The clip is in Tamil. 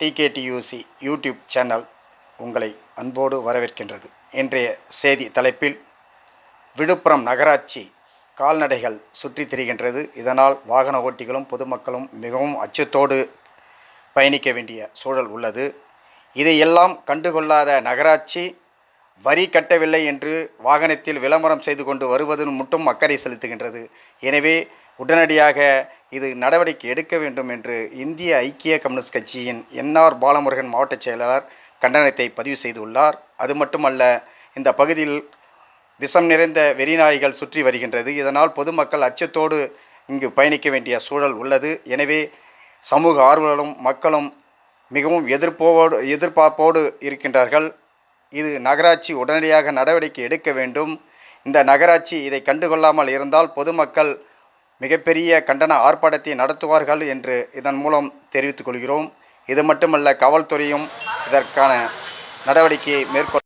டிகேடியூசி யூடியூப் சேனல் உங்களை அன்போடு வரவேற்கின்றது. இன்றைய செய்தி தலைப்பில் விழுப்புரம் நகராட்சி கால்நடைகள் சுற்றித் திரிகின்றது. இதனால் வாகன ஓட்டிகளும் பொதுமக்களும் மிகவும் அச்சத்தோடு பயணிக்க வேண்டிய சூழல் உள்ளது. இதையெல்லாம் கண்டுகொள்ளாத நகராட்சி வரி கட்டவில்லை என்று வாகனத்தில் விளம்பரம் செய்து கொண்டு வருவதன் மட்டும் அக்கறை செலுத்துகின்றது. எனவே உடனடியாக இது நடவடிக்கை எடுக்க வேண்டும் என்று இந்திய ஐக்கிய கம்யூனிஸ்ட் கட்சியின் என்ஆர் பாலமுருகன் மாவட்ட செயலாளர் கண்டனத்தை பதிவு செய்துள்ளார். அது மட்டுமல்ல இந்த பகுதியில் விஷம் நிறைந்த வெறிநாய்கள் சுற்றி வருகின்றது. இதனால் பொதுமக்கள் அச்சத்தோடு இங்கு பயணிக்க வேண்டிய சூழல் உள்ளது. எனவே சமூக ஆர்வலரும் மக்களும் மிகவும் எதிர்ப்போடு எதிர்பார்ப்போடு இருக்கின்றார்கள். இது நகராட்சி உடனடியாக நடவடிக்கை எடுக்க வேண்டும். இந்த நகராட்சி இதை கண்டுகொள்ளாமல் இருந்தால் பொதுமக்கள் மிகப்பெரிய கண்டன ஆர்ப்பாட்டத்தை நடத்துவார்கள் என்று இதன் மூலம் தெரிவித்துக் கொள்கிறோம். இது மட்டுமல்ல காவல்துறையும் இதற்கான நடவடிக்கையை மேற்கொள்ள